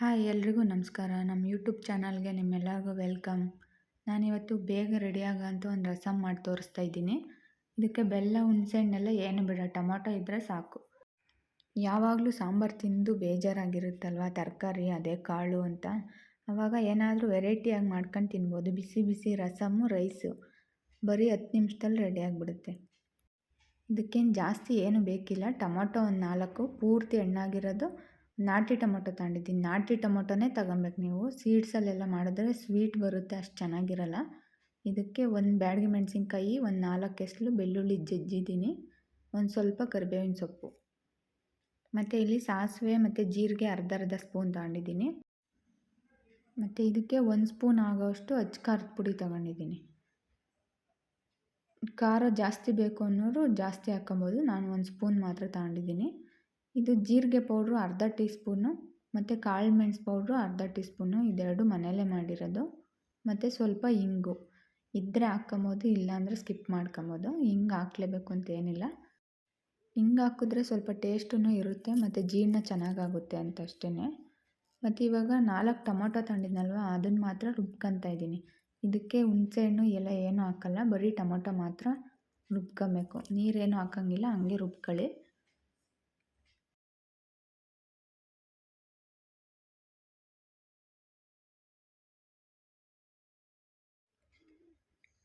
Hi, ಎಲ್ರಿಗೂ ನಮಸ್ಕಾರ. ನಮ್ಮ ಯೂಟ್ಯೂಬ್ ಚಾನಲ್ಗೆ ನಿಮ್ಮೆಲ್ಲರಿಗೂ ವೆಲ್ಕಮ್. ನಾನಿವತ್ತು ಬೇಗ ರೆಡಿ ಆಗೋಂಥ ಒಂದು ರಸಮ್ ಮಾಡಿ ತೋರಿಸ್ತಾ ಇದ್ದೀನಿ. ಇದಕ್ಕೆ ಬೆಲ್ಲ, ಹುಣಸೆಹಣ್ಣೆಲ್ಲ ಏನು ಬಿಡ. ಟೊಮೊಟೊ ಇದ್ದರೆ ಸಾಕು. ಯಾವಾಗಲೂ ಸಾಂಬಾರು ತಿಂದು ಬೇಜಾರಾಗಿರುತ್ತಲ್ವ? ತರಕಾರಿ, ಅದೇ ಕಾಳು ಅಂತ. ಆವಾಗ ಏನಾದರೂ ವೆರೈಟಿಯಾಗಿ ಮಾಡ್ಕೊಂಡು ತಿನ್ಬೋದು. ಬಿಸಿ ಬಿಸಿ ರಸಮ್ಮು ರೈಸು. ಬರೀ ಹತ್ತು ನಿಮಿಷದಲ್ಲಿ ರೆಡಿ ಆಗಿಬಿಡುತ್ತೆ. ಇದಕ್ಕೇನು ಜಾಸ್ತಿ ಏನು ಬೇಕಿಲ್ಲ. ಟೊಮೊಟೊ ಒಂದು ನಾಲ್ಕು. ಪೂರ್ತಿ ಹಣ್ಣಾಗಿರೋದು ನಾಟಿ ಟೊಮೊಟೊ ತಗೊಂಡಿದ್ದೀನಿ. ನಾಟಿ ಟೊಮೊಟೊನೇ ತಗೊಬೇಕು ನೀವು. ಸೀಡ್ಸಲ್ಲೆಲ್ಲ ಮಾಡಿದ್ರೆ ಸ್ವೀಟ್ ಬರುತ್ತೆ, ಅಷ್ಟು ಚೆನ್ನಾಗಿರಲ್ಲ. ಇದಕ್ಕೆ ಒಂದು ಬ್ಯಾಡಗಿ ಮೆಣಸಿನ್ಕಾಯಿ, ಒಂದು ನಾಲ್ಕು ಎಸ್ಲು ಬೆಳ್ಳುಳ್ಳಿ ಜಜ್ಜಿದ್ದೀನಿ. ಒಂದು ಸ್ವಲ್ಪ ಕರಿಬೇವಿನ ಸೊಪ್ಪು. ಮತ್ತು ಇಲ್ಲಿ ಸಾಸಿವೆ ಮತ್ತು ಜೀರಿಗೆ ಅರ್ಧ ಅರ್ಧ ಸ್ಪೂನ್ ತಗೊಂಡಿದ್ದೀನಿ. ಮತ್ತು ಇದಕ್ಕೆ ಒಂದು ಸ್ಪೂನ್ ಆಗೋಷ್ಟು ಖಾರದ ಪುಡಿ ತಗೊಂಡಿದ್ದೀನಿ. ಖಾರ ಜಾಸ್ತಿ ಬೇಕು ಅನ್ನೋರು ಜಾಸ್ತಿ ಹಾಕ್ಕೊಬೋದು. ನಾನು ಒಂದು ಸ್ಪೂನ್ ಮಾತ್ರ ತಗೊಂಡಿದ್ದೀನಿ. ಇದು ಜೀರಿಗೆ ಪೌಡ್ರು ಅರ್ಧ ಟೀ ಸ್ಪೂನು ಮತ್ತು ಕಾಳು ಮೆಣಸು ಪೌಡ್ರು ಅರ್ಧ ಟೀ ಸ್ಪೂನು ಇದೆರಡು ಮನೆಯಲ್ಲೇ ಮಾಡಿರೋದು. ಮತ್ತು ಸ್ವಲ್ಪ ಇಂಗು. ಇದ್ದರೆ ಹಾಕ್ಕೊಬೋದು, ಇಲ್ಲಾಂದರೆ ಸ್ಕಿಪ್ ಮಾಡ್ಕೊಬೋದು. ಹಿಂಗೆ ಹಾಕ್ಲೇಬೇಕು ಅಂತ ಏನಿಲ್ಲ. ಹಿಂಗೆ ಹಾಕಿದ್ರೆ ಸ್ವಲ್ಪ ಟೇಸ್ಟೂ ಇರುತ್ತೆ, ಮತ್ತು ಜೀರ್ಣ ಚೆನ್ನಾಗಾಗುತ್ತೆ ಅಂತ ಅಷ್ಟೇ ಮತ್ತು ಇವಾಗ ನಾಲ್ಕು ಟೊಮೊಟೊ ತಗೊಂಡಿದ್ನಲ್ವ ಅದನ್ನು ಮಾತ್ರ ರುಬ್ಕೊತಾ ಇದ್ದೀನಿ. ಇದಕ್ಕೆ ಹುಣಸೆಹಣ್ಣು ಎಲ್ಲ ಏನೂ ಹಾಕಲ್ಲ, ಬರೀ ಟೊಮೊಟೊ ಮಾತ್ರ ರುಬ್ಕೊಬೇಕು. ನೀರೇನು ಹಾಕೋಂಗಿಲ್ಲ, ಹಂಗೆ ರುಬ್ಕೊಳ್ಳಿ.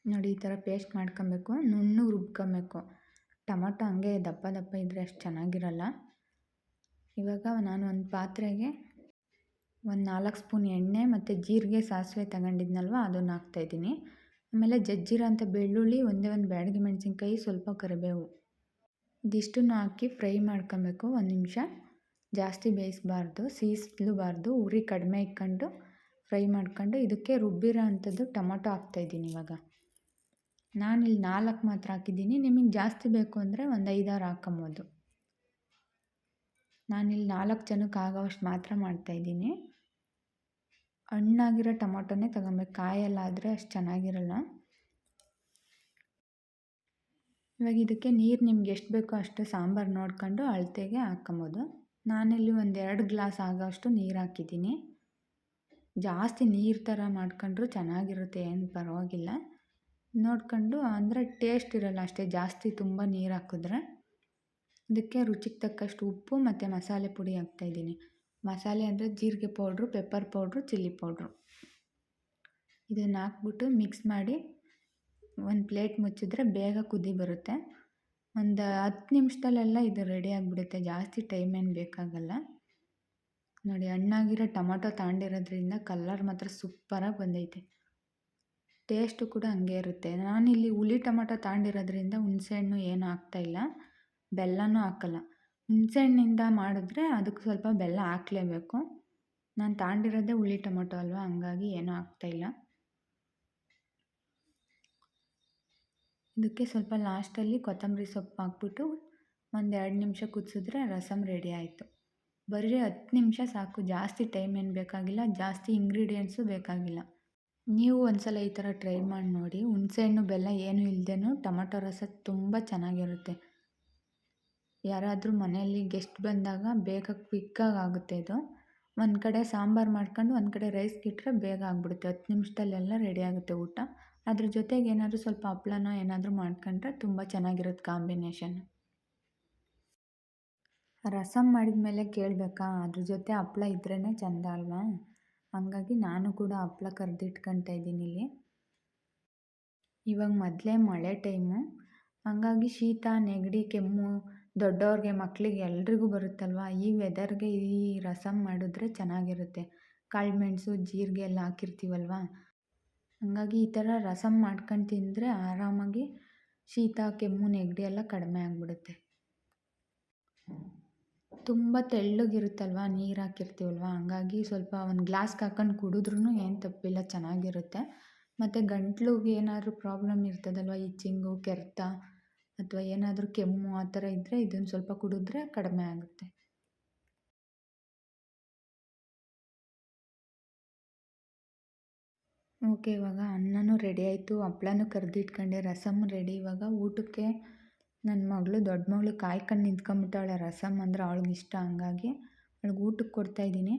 ನೋಡಿ, ಈ ಥರ ಪೇಸ್ಟ್ ಮಾಡ್ಕೊಬೇಕು ನುಣ್ಣಗೆ ರುಬ್ಕೊಬೇಕು. ಟೊಮಟೊ ಹಂಗೆ ದಪ್ಪ ದಪ್ಪ ಇದ್ದರೆ ಅಷ್ಟು ಚೆನ್ನಾಗಿರಲ್ಲ. ಇವಾಗ ನಾನು ಒಂದು ಪಾತ್ರೆಗೆ ಒಂದು ನಾಲ್ಕು ಸ್ಪೂನ್ ಎಣ್ಣೆ ಮತ್ತು ಜೀರಿಗೆ, ಸಾಸಿವೆ ತಗೊಂಡಿದ್ನಲ್ವ, ಅದನ್ನು ಹಾಕ್ತಾಯಿದ್ದೀನಿ ಆಮೇಲೆ ಜಜ್ಜಿರೋ ಬೆಳ್ಳುಳ್ಳಿ, ಒಂದೇ ಒಂದು ಬ್ಯಾಡಗಿ ಮೆಣಸಿನ್ಕಾಯಿ, ಸ್ವಲ್ಪ ಕರಿಬೇವು. ಇದಿಷ್ಟನ್ನು ಹಾಕಿ ಫ್ರೈ ಮಾಡ್ಕೊಬೇಕು ಒಂದು ನಿಮಿಷ. ಜಾಸ್ತಿ ಬೇಯಿಸಬಾರ್ದು, ಸೀಸಲೂಬಾರ್ದು, ಉರಿ ಕಡಿಮೆ ಇಟ್ಕೊಂಡು ಫ್ರೈ ಮಾಡ್ಕೊಂಡು ಇದಕ್ಕೆ ರುಬ್ಬಿರೋ ಅಂಥದ್ದು ಟೊಮೊಟೊ ಹಾಕ್ತಾಯಿದ್ದೀನಿ ಇವಾಗ. ನಾನಿಲ್ಲಿ ನಾಲ್ಕು ಮಾತ್ರ ಹಾಕಿದ್ದೀನಿ. ನಿಮಗೆ ಜಾಸ್ತಿ ಬೇಕು ಅಂದರೆ ಒಂದು ಐದಾರು ಹಾಕ್ಕೊಬೋದು ನಾನಿಲ್ಲಿ ನಾಲ್ಕು ಜನಕ್ಕೆ ಆಗೋವಷ್ಟು ಮಾತ್ರ ಮಾಡ್ತಾಯಿದ್ದೀನಿ ಹಣ್ಣಾಗಿರೋ ಟೊಮೊಟೊನೇ ತಗೊಬೇಕು ಕಾಯೆಲ್ಲ ಆದರೆ ಅಷ್ಟು ಚೆನ್ನಾಗಿರಲ್ಲ. ಇವಾಗ ಇದಕ್ಕೆ ನೀರು ನಿಮ್ಗೆ ಎಷ್ಟು ಬೇಕೋ ಅಷ್ಟು ಸಾಂಬಾರು ನೋಡ್ಕೊಂಡು ಅಳತೆಗೆ ಹಾಕ್ಕೊಬೋದು ನಾನಿಲ್ಲಿ ಒಂದು ಎರಡು ಗ್ಲಾಸ್ ಆಗೋಷ್ಟು ನೀರು ಹಾಕಿದ್ದೀನಿ. ಜಾಸ್ತಿ ನೀರು ಥರ ಮಾಡ್ಕೊಂಡ್ರೂ ಚೆನ್ನಾಗಿರುತ್ತೆ, ಏನು ಪರವಾಗಿಲ್ಲ. ನೋಡ್ಕೊಂಡು, ಅಂದರೆ ಟೇಸ್ಟ್ ಇರೋಲ್ಲ ಅಷ್ಟೇ, ಜಾಸ್ತಿ ತುಂಬ ನೀರು ಹಾಕಿದ್ರೆ. ಇದಕ್ಕೆ ರುಚಿಗೆ ತಕ್ಕಷ್ಟು ಉಪ್ಪು ಮತ್ತು ಮಸಾಲೆ ಪುಡಿ ಹಾಕ್ತಾಯಿದ್ದೀನಿ ಮಸಾಲೆ ಅಂದರೆ ಜೀರಿಗೆ powder pepper powder chilli powder. ಇದನ್ನು ಹಾಕ್ಬಿಟ್ಟು ಮಿಕ್ಸ್ ಮಾಡಿ ಒಂದು ಪ್ಲೇಟ್ ಮುಚ್ಚಿದ್ರೆ ಬೇಗ ಕುದಿ ಬರುತ್ತೆ. ಒಂದು ಹತ್ತು ನಿಮಿಷದಲ್ಲೆಲ್ಲ ಇದು ರೆಡಿ ಆಗಿಬಿಡುತ್ತೆ, ಜಾಸ್ತಿ ಟೈಮ್ ಏನು ಬೇಕಾಗಲ್ಲ. ನೋಡಿ, ಹಣ್ಣಾಗಿರೋ ಟೊಮೊಟೊ ತಗೊಂಡಿರೋದ್ರಿಂದ ಕಲ್ಲರ್ ಮಾತ್ರ ಸೂಪರಾಗಿ ಬಂದೈತೆ. ಟೇಸ್ಟು ಕೂಡ ಹಂಗೆ ಇರುತ್ತೆ. ನಾನಿಲ್ಲಿ ಹುಳಿ ಟೊಮೊಟೊ ತಗೊಂಡಿರೋದ್ರಿಂದ ಹುಣಸೆಹಣ್ಣು ಏನೂ ಹಾಕ್ತಾಯಿಲ್ಲ ಬೆಲ್ಲನೂ ಹಾಕಲ್ಲ. ಹುಣಸೆಹಣ್ಣಿಂದ ಮಾಡಿದ್ರೆ ಅದಕ್ಕೆ ಸ್ವಲ್ಪ ಬೆಲ್ಲ ಹಾಕ್ಲೇಬೇಕು. ನಾನು ತಗೊಂಡಿರೋದೇ ಹುಳಿ ಟೊಮೊಟೊ ಅಲ್ವಾ? ಹಂಗಾಗಿ ಏನೂ ಹಾಕ್ತಾಯಿಲ್ಲ ಇದಕ್ಕೆ ಸ್ವಲ್ಪ ಲಾಸ್ಟಲ್ಲಿ ಕೊತ್ತಂಬರಿ ಸೊಪ್ಪು ಹಾಕ್ಬಿಟ್ಟು ಒಂದು ಎರಡು ನಿಮಿಷ ಕುದಿಸಿದ್ರೆ ರಸಮ್ ರೆಡಿ ಆಯಿತು. ಬರೀ ಹತ್ತು ನಿಮಿಷ ಸಾಕು. ಜಾಸ್ತಿ ಟೈಮ್ ಏನು ಬೇಕಾಗಿಲ್ಲ. ಜಾಸ್ತಿ ಇಂಗ್ರೀಡಿಯೆಂಟ್ಸು ಬೇಕಾಗಿಲ್ಲ. ನೀವು ಒಂದ್ಸಲ ಈ ಥರ ಟ್ರೈ ಮಾಡಿ ನೋಡಿ. ಹುಣಸೆಹಣ್ಣು ಬೆಲ್ಲ ಏನೂ ಇಲ್ಲದೇನು ಟೊಮಟೊ ರಸ ತುಂಬ ಚೆನ್ನಾಗಿರುತ್ತೆ. ಯಾರಾದರೂ ಮನೆಯಲ್ಲಿ ಗೆಸ್ಟ್ ಬಂದಾಗ ಬೇಗ ಕ್ವಿಕ್ಕಾಗಿ ಆಗುತ್ತೆ ಇದು. ಒಂದು ಕಡೆ ಸಾಂಬಾರು ಮಾಡ್ಕೊಂಡು ಒಂದು ಕಡೆ ರೈಸ್ಗೆ ಇಟ್ಟರೆ ಬೇಗ ಆಗಿಬಿಡುತ್ತೆ. ಹತ್ತು ನಿಮಿಷದಲ್ಲೆಲ್ಲ ರೆಡಿ ಆಗುತ್ತೆ ಊಟ. ಅದ್ರ ಜೊತೆಗೆ ಏನಾದರೂ ಸ್ವಲ್ಪ ಹಪ್ಳನೋ ಏನಾದರೂ ಮಾಡ್ಕೊಂಡ್ರೆ ತುಂಬ ಚೆನ್ನಾಗಿರುತ್ತೆ ಕಾಂಬಿನೇಷನ್. ರಸಂ ಮಾಡಿದ ಮೇಲೆ ಕೇಳಬೇಕಾ? ಅದ್ರ ಜೊತೆ ಹಪ್ಳ ಇದ್ರೇ ಚೆಂದ ಅಲ್ವಾ? ಹಂಗಾಗಿ ನಾನು ಕೂಡ ಹಪ್ಳ ಕರೆದಿಟ್ಕೊಳ್ತಾ ಇದ್ದೀನಿ ಇಲ್ಲಿ. ಇವಾಗ ಮೊದಲೇ ಮಳೆ ಟೈಮು ಹಂಗಾಗಿ ಶೀತ, ನೆಗಡಿ, ಕೆಮ್ಮು ದೊಡ್ಡವ್ರಿಗೆ ಮಕ್ಕಳಿಗೆ ಎಲ್ರಿಗೂ ಬರುತ್ತಲ್ವ? ಈ ವೆದರ್ಗೆ ಈ ರಸಮ್ ಮಾಡಿದ್ರೆ ಚೆನ್ನಾಗಿರುತ್ತೆ. ಕಾಳುಮೆಣಸು ಜೀರಿಗೆ ಎಲ್ಲ ಹಾಕಿರ್ತೀವಲ್ವ? ಹಾಗಾಗಿ ಈ ಥರ ರಸಮ್ ಮಾಡ್ಕೊಂಡು ತಿಂದರೆ ಆರಾಮಾಗಿ ಶೀತ, ಕೆಮ್ಮು, ನೆಗಡಿ ಎಲ್ಲ ಕಡಿಮೆ ಆಗಿಬಿಡುತ್ತೆ. ತುಂಬ ತೆಳ್ಳಗಿರುತ್ತಲ್ವ, ನೀರು ಹಾಕಿರ್ತೀವಲ್ವ? ಹಂಗಾಗಿ ಸ್ವಲ್ಪ ಒಂದು ಗ್ಲಾಸ್ಗೆ ಹಾಕೊಂಡು ಕುಡಿದ್ರೂ ಏನು ತಪ್ಪಿಲ್ಲ, ಚೆನ್ನಾಗಿರುತ್ತೆ. ಮತ್ತು ಗಂಟ್ಲಿಗೆ ಏನಾದರೂ ಪ್ರಾಬ್ಲಮ್ ಇರ್ತದಲ್ವ ಇಚ್ಚಿಂಗು ಕೆರೆತ ಅಥವಾ ಏನಾದರೂ ಕೆಮ್ಮು ಆ ಥರ ಇದ್ದರೆ ಇದನ್ನು ಸ್ವಲ್ಪ ಕುಡಿದ್ರೆ ಕಡಿಮೆ ಆಗುತ್ತೆ. ಓಕೆ, ಇವಾಗ ಅನ್ನನೂ ರೆಡಿ ಆಯಿತು. ಹಪ್ಳನೂ ಕರೆದಿಟ್ಕೊಂಡೆ. ರಸಮ್ ರೆಡಿ ಇವಾಗ ಊಟಕ್ಕೆ ನನ್ನ ಮಗಳು ದೊಡ್ಡ ಮಗಳು ಕಾಯ್ಕೊಂಡು ನಿಂತ್ಕೊಂಬಿಟ್ಟವಳೆ. ರಸಮ್ ಅಂದ್ರೆ ಅವಳಿಗೆ ಇಷ್ಟ ಹಂಗಾಗಿ ಅವಳಿಗೆ ಊಟಕ್ಕೆ ಕೊಡ್ತಾಯಿದ್ದೀನಿ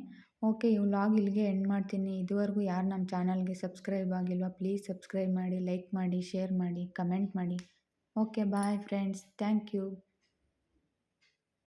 ಓಕೆ ಈ ವ್ಲಾಗ್ ಇಲ್ಲಿಗೆ ಎಂಡ್ ಮಾಡ್ತೀನಿ. ಇದುವರೆಗೂ ಯಾರು ನಮ್ಮ ಚಾನಲ್ಗೆ ಸಬ್ಸ್ಕ್ರೈಬ್ ಆಗಿಲ್ವಾ, ಪ್ಲೀಸ್ ಸಬ್ಸ್ಕ್ರೈಬ್ ಮಾಡಿ, ಲೈಕ್ ಮಾಡಿ, ಶೇರ್ ಮಾಡಿ, ಕಮೆಂಟ್ ಮಾಡಿ. Okay, bye friends. Thank you.